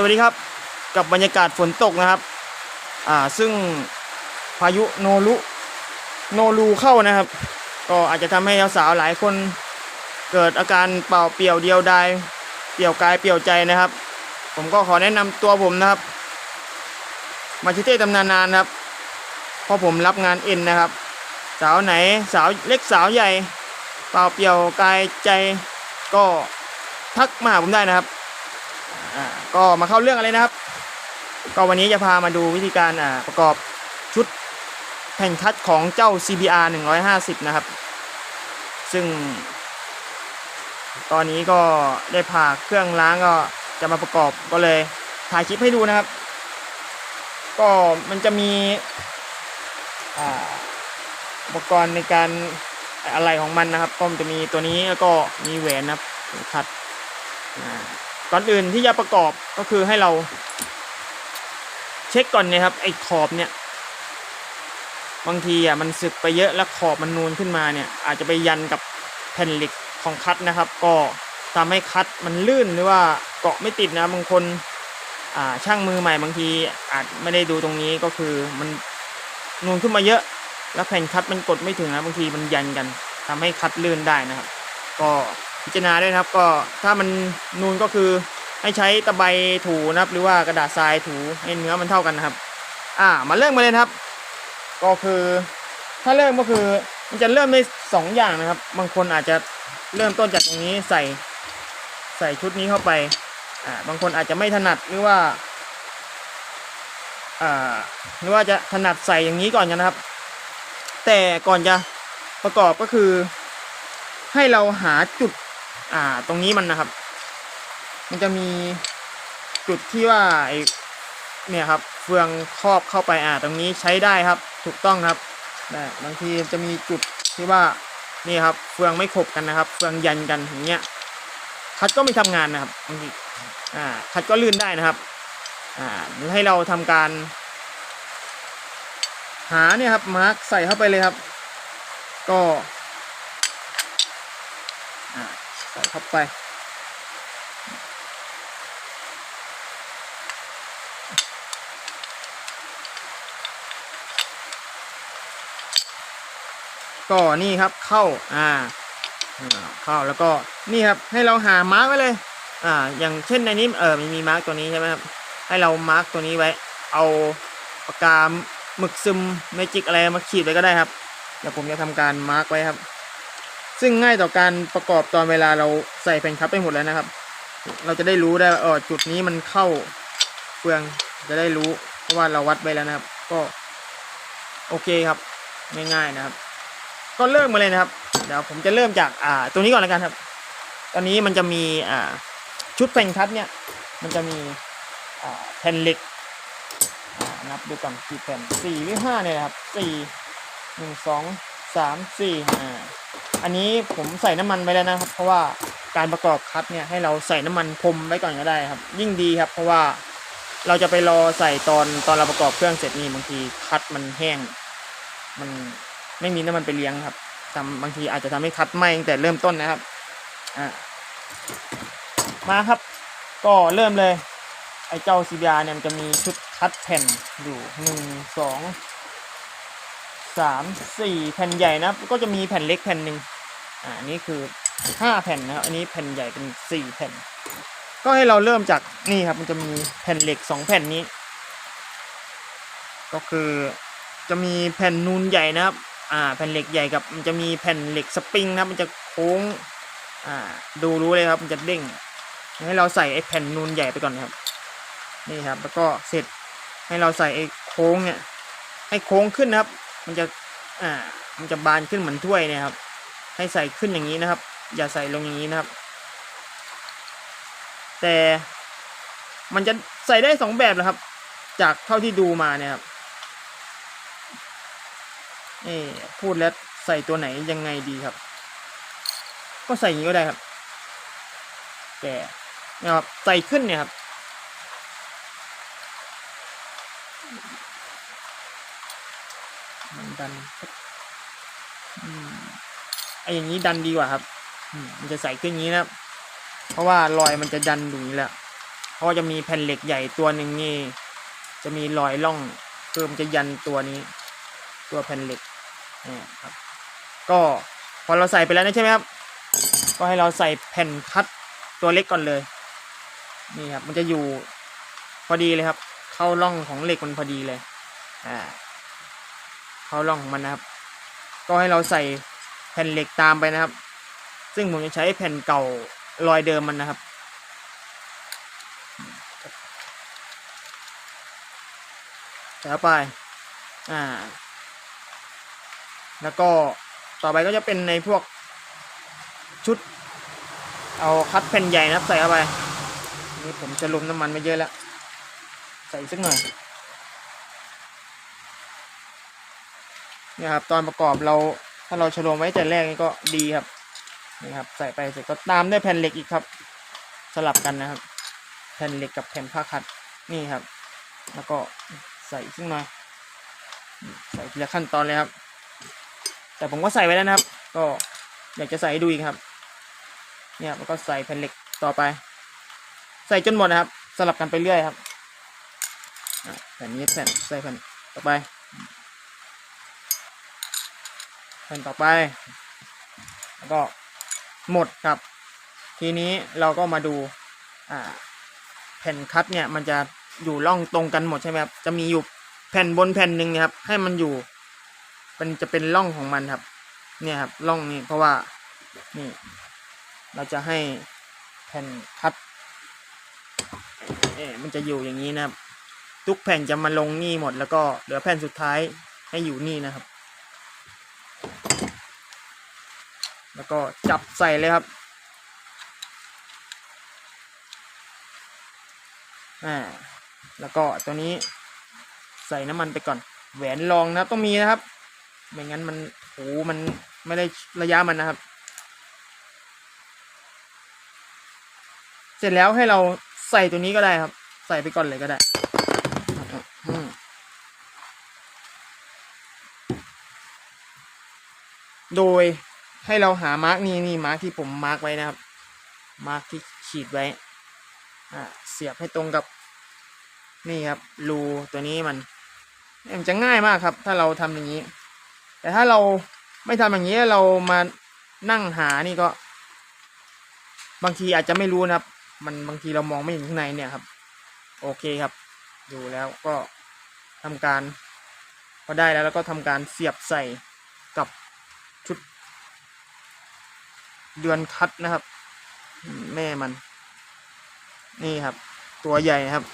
สวัสดีครับกับบรรยากาศฝนตกนะครับ อ่าซึ่งพายุโนรุโนรูเข้านะครับ ก็อาจจะทำให้สาวๆหลายคนเกิดอาการเป่าเปี่ยวเดียวดายเปี่ยวกายเปี่ยวใจนะครับ ผมก็ขอแนะนำตัวผมนะครับ มาชิเต้ตำนานนานครับเพราะผมรับงานเอ็นนะครับ สาวไหนสาวเล็กสาวใหญ่ เป่าเปี่ยวกายใจก็ทักมาหาผมได้นะครับ อ่าก็มาเข้าเรื่องอะไรนะครับ ก็วันนี้จะพามาดูวิธีการอ่าประกอบชุดแผ่นคัดของเจ้า CBR 150 นะครับ ซึ่ง ตอนนี้ก็ได้ผ่าเครื่องล้างก็จะมาประกอบก็เลยถ่ายคลิปให้ดูนะครับ ก็มันจะมีอุปกรณ์ในการอะไรของมันนะครับก็มันจะมีตัวนี้แล้วก็มีแหวนนะครับคัดอ่า ก่อนอื่นที่จะประกอบก็คือให้เราเช็คก่อนนะครับไอ้ขอบเนี่ย บางทีอะมันสึกไปเยอะแล้วขอบมันนูนขึ้นมาเนี่ย อาจจะไปยันกับแผ่นเหล็กของคัดนะครับ ก็ทำให้คัดมันลื่นหรือว่าเกาะไม่ติดนะบางคนอ่าช่างมือใหม่บางทีอาจไม่ได้ดูตรงนี้ก็คือมันนูนขึ้นมาเยอะ แล้วแผ่นคัดมันกดไม่ถึงนะบางทีมันยันกันทำให้คัดลื่นได้นะครับ ก็ พิจารณาด้วยครับ ก็ถ้ามันนูนก็คือให้ใช้ตะไบถูนะครับ หรือว่ากระดาษทรายถูให้เนื้อมันเท่ากันนะครับ อ่ามาเริ่มมาเลยครับ ก็คือถ้าเริ่มก็คือมันจะเริ่มได้สองอย่างนะครับ บางคนอาจจะเริ่มต้นจากตรงนี้ใส่ใส่ชุดนี้เข้าไปอ่าบางคนอาจจะไม่ถนัดหรือว่าอ่าหรือว่าจะถนัดใส่อย่างนี้ก่อนนะครับ แต่ก่อนจะประกอบก็คือ ให้เราหาจุด อ่า ตรงนี้มันนะครับ มันจะมีจุดที่ว่าไอเนี่ยครับ เฟืองครอบเข้าไปอ่า ตรงนี้ใช้ได้ครับ ถูกต้องครับแต่บางทีจะมีจุดที่ว่านี่ครับ เฟืองไม่ขบกันนะครับ เฟืองยันกันอย่างเงี้ยคัดก็ไม่ทำงานนะครับบางทีอ่าคัดก็ลื่นได้นะครับ อ่าให้เราทำการ หาเนี่ยครับมาร์กใส่เข้าไปเลยครับ ก็ อ่าใส่ เข้าไป ก็นี่ครับเข้าอ่าเข้าแล้วก็นี่ครับให้เราหามาร์กไว้เลยอ่าอย่างเช่นในนี้เออมันมีมาร์กตัวนี้ใช่ไหมครับให้เรามาร์กตัวนี้ไว้ เอาปากกาหมึกซึมเมจิกอะไรมาขีดไว้ก็ได้ครับเดี๋ยวผมจะทำการมาร์กไว้ครับ ซึ่งง่ายต่อการประกอบตอนเวลาเราใส่แผ่นคับไปหมดแล้วนะครับ เราจะได้รู้ได้ว่าเออจุดนี้มันเข้าเฟืองจะได้รู้เพราะว่าเราวัดไปแล้วนะครับ ก็โอเคครับง่ายๆนะครับ ก็เริ่มมาเลยนะครับ เดี๋ยวผมจะเริ่มจากอ่าตัวนี้ก่อนแล้วกันครับ ตอนนี้มันจะมีอ่าชุดแผ่นคัดเนี่ย มันจะมีอ่าแผ่นเหล็กนับดูก่อนกี่แผ่นสี่หรือห้าเนี่ยนะครับสี่หนึ่งสองสามสี่อ่า อันนี้ผมใส่น้ำมันไปแล้วนะครับ เพราะว่าการประกอบคัดเนี่ยให้เราใส่น้ำมันพรมไว้ก่อนก็ได้ครับ ยิ่งดีครับ เพราะว่าเราจะไปรอใส่ตอนตอนเราประกอบเครื่องเสร็จนี่บางทีคัดมันแห้ง มันไม่มีน้ำมันไปเลี้ยงครับทำบางทีอาจจะทำให้คัดไหม้ตั้งแต่เริ่มต้นนะครับอ่ามาครับ ก็เริ่มเลย ไอ้เจ้า CBR เนี่ยมันจะมีชุดคัดแผ่นอยู่หนึ่งสอง สามสี่แผ่นใหญ่นะ ก็จะมีแผ่นเล็กแผ่นหนึ่งอ่าอันนี้คือห้าแผ่นนะครับ อันนี้แผ่นใหญ่เป็นสี่แผ่น ก็ให้เราเริ่มจากนี่ครับ มันจะมีแผ่นเหล็กสองแผ่นนี้ ก็คือจะมีแผ่นนูนใหญ่นะครับ อ่า แผ่นเหล็กใหญ่กับ มันจะมีแผ่นเหล็กสปริงนะมันจะโค้ง อ่า ดูรู้เลยครับ มันจะเด้ง ให้เราใส่ไอ้แผ่นนูนใหญ่ไปก่อนครับ นี่ครับ แล้วก็เสร็จ ให้เราใส่ไอ้โค้งเนี่ย ให้โค้งขึ้นนะครับ มันจะอ่ามันจะบานขึ้นเหมือนถ้วยเนี่ยครับ ให้ใส่ขึ้นอย่างนี้นะครับ อย่าใส่ลงอย่างนี้นะครับ แต่มันจะใส่ได้สองแบบนะครับ จากเท่าที่ดูมาเนี่ยครับเอ๊ะพูดแล้วใส่ตัวไหนยังไงดีครับ ก็ใส่อย่างนี้ก็ได้ครับ แต่นะครับใส่ขึ้นเนี่ยครับ มันดันอืมไออย่างนี้ดันดีกว่าครับมันจะใส่ขึ้นอย่างนี้นะเพราะว่ารอยมันจะดันอยู่างนี้แหละเพราะจะมีแผ่นเหล็กใหญ่ตัวหนึ่งนี่ จะมีรอยล่องคือมจะยันตัวนี้ ตัวแผ่นเหล็กเนี่ยครับ ก็พอเราใส่ไปแล้วนะใช่ไหมครับ ก็ให้เราใส่แผ่นคัดตัวเล็กก่อนเลย นี่ครับ มันจะอยู่พอดีเลยครับ เข้าร่องของเหล็กมันพอดีเลย อ่า เข้าร่องของมันนะครับ ก็ให้เราใส่แผ่นเหล็กตามไปนะครับ ซึ่งผมจะใช้แผ่นเก่ารอยเดิมมันนะครับใส่ไป อ่า แล้วก็ต่อไปก็จะเป็นในพวกชุด เอาคัดแผ่นใหญ่นะครับใส่เข้าไป นี่ผมจะลุมน้ำมันไปเยอะแล้ว ใส่สักหน่อย นี่ยครับ ตอนประกอบเราถ้าเราชโลมไว้แต่แรกนี่ก็ดีครับนี่ครับ ใส่ไปเสร็จก็ตามด้วยแผ่นเหล็กอีกครับ สลับกันนะครับ แผ่นเหล็กกับแผ่นผ้าคัดนี่ครับ แล้วก็ใส่ขึ้นมาใส่ทีละขั้นตอนเลยครับ แต่ผมก็ใส่ไว้แล้วนะครับ ก็อยากจะใส่ให้ดูอีกครับ เนี่ยแล้วก็ใส่แผ่นเหล็กต่อไป ใส่จนหมดนะครับ สลับกันไปเรื่อยครับแผ่นนี้แผ่นใส่แผ่นต่อไป แผ่นต่อไป แล้วก็หมดครับ ทีนี้เราก็มาดูแผ่นคัดเนี่ยมันจะอยู่ร่องตรงกันหมดใช่ไหมครับจะมีอยู่แผ่นบนแผ่นหนึ่งนะครับ ให้มันอยู่มันจะเป็นร่องของมันครับ เนี่ยครับร่องนี้เพราะว่านี่เราจะให้แผ่นคัดเอ๊มันจะอยู่อย่างนี้นะครับ ทุกแผ่นจะมาลงนี่หมดแล้วก็เหลือแผ่นสุดท้ายให้อยู่นี่นะครับ แล้วก็จับใส่เลยครับอ่าแล้วก็ตัวนี้ใส่น้ำมันไปก่อน แหวนรองนะครับต้องมีนะครับ ไม่งั้นมันโอ้มันไม่ได้ระยะมันนะครับ เสร็จแล้วให้เราใส่ตัวนี้ก็ได้ครับ ใส่ไปก่อนเลยก็ได้โดย ให้เราหามาร์กนี่นี่มาร์กที่ผมมาร์กไว้นะครับ มาร์กที่ขีดไว้อ่าเสียบให้ตรงกับนี่ครับรูตัวนี้มันมันจะง่ายมากครับ ถ้าเราทำอย่างนี้ แต่ถ้าเราไม่ทำอย่างนี้เรามานั่งหานี่ก็ บางทีอาจจะไม่รู้นะครับ มันบางทีเรามองไม่เห็นข้างในเนี่ยครับ โอเคครับ ดูแล้วก็ทำการพอได้แล้วแล้วก็ทำการเสียบใส่กับชุด เดือนคัดนะครับ แม่มัน นี่ครับ ตัวใหญ่ครับ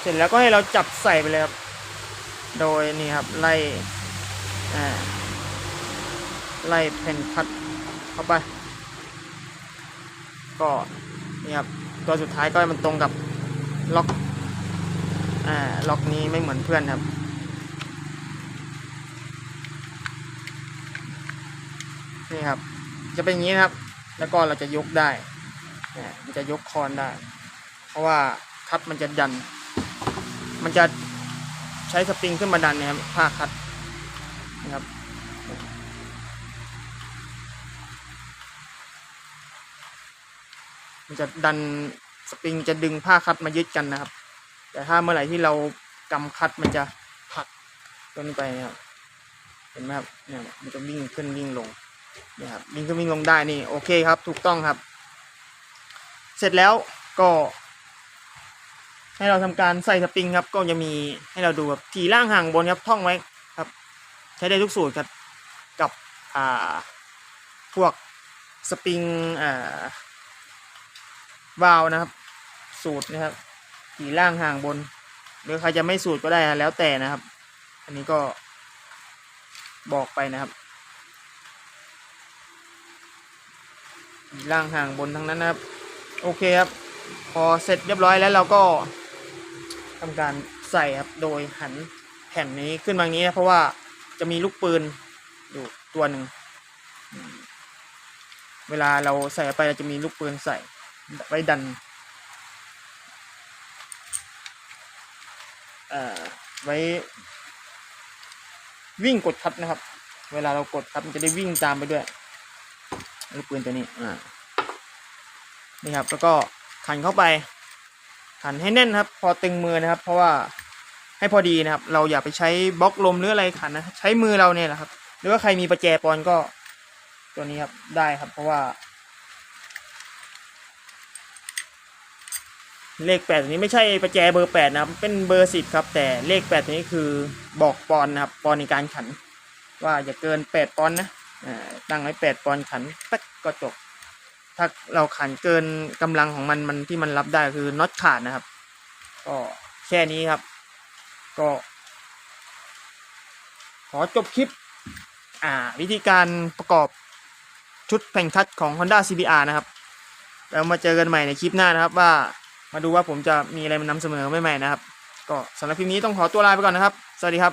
เสร็จแล้วก็ให้เราจับใส่ไปเลยครับ โดยนี่ครับ ไล่ไล่แผ่นคัดเข้าไป ก็นี่ครับตัวสุดท้ายก็มันตรงกับล็อกอ่าล็อกนี้ไม่เหมือนเพื่อนครับ นี่ครับ จะเป็นอย่างนี้นะครับ แล้วก็เราจะยกได้เนี่ยมันจะยกคอนได้ เพราะว่าคัดมันจะดัน มันจะใช้สปริงขึ้นมาดันนะครับผ้าคัดนะครับมันจะดันสปริงจะดึงผ้าคัดมายึดกันนะครับ แต่ถ้าเมื่อไหร่ที่เรากำคัดมันจะผลักตัวนี้ไปนะครับเห็นไหมครับเนี่ยมันจะวิ่งขึ้นวิ่งลง นี่ครับวิ่งขึ้นวิ่งลงได้นี่โอเคครับถูกต้องครับ เสร็จแล้วก็ ให้เราทำการใส่สปริงครับ ก็จะมีให้เราดูแบบถี่ล่างห่างบนครับท่องไว้ครับ ใช้ได้ทุกสูตรครับกับอ่าพวกสปริงอ่าวาลนะครับ สูตรนะครับถี่ล่างห่างบนหรือใครจะไม่สูตรก็ได้แล้วแต่นะครับ อันนี้ก็บอกไปนะครับ ล่างห่างบนทั้งนั้นนะครับ โอเคครับ พอเสร็จเรียบร้อยแล้วเราก็ทำการใส่ครับ โดยหันแผ่นนี้ขึ้นมางนี้นะเพราะว่าจะมีลูกปืนอยู่ตัวหนึ่ง เวลาเราใส่ไปเราจะมีลูกปืนใส่ไว้ดันเอ่อไว้วิ่งกดคัดนะครับ เวลาเรากดคัดมันจะได้วิ่งตามไปด้วย ลูกปืนตัวนี้อ่านี่ครับ แล้วก็ขันเข้าไปขันให้แน่นครับ พอตึงมือนะครับ เพราะว่าให้พอดีนะครับ เราอย่าไปใช้บล็อกลมหรืออะไรขันนะใช้มือเราเนี่ยแหละครับ หรือว่าใครมีประแจปอนก็ตัวนี้ครับได้ครับ เพราะว่า เลขแปดตัวนี้ไม่ใช่ประแจเบอร์แปดนะครับ เป็นเบอร์สิบครับ แต่เลขแปดตัวนี้คือบอกปอนนะครับ ปอนในการขัน ว่าอย่าเกินแปดปอนนะ ตั้งไว้แปดปอนด์ขันตักก็จบ ถ้าเราขันเกินกำลังของมันมันที่มันรับได้คือน็อตขาดนะครับ ก็แค่นี้ครับ ก็ ขอจบคลิป อ่า วิธีการประกอบชุดแผงทัชของ Honda CBR นะครับ แล้วมาเจอกันใหม่ในคลิปหน้านะครับว่ามาดูว่าผมจะมีอะไรมานำเสนอใหม่ๆนะครับ ก็สำหรับคลิปนี้ต้องขอตัวลาไปก่อนนะครับ สวัสดีครับ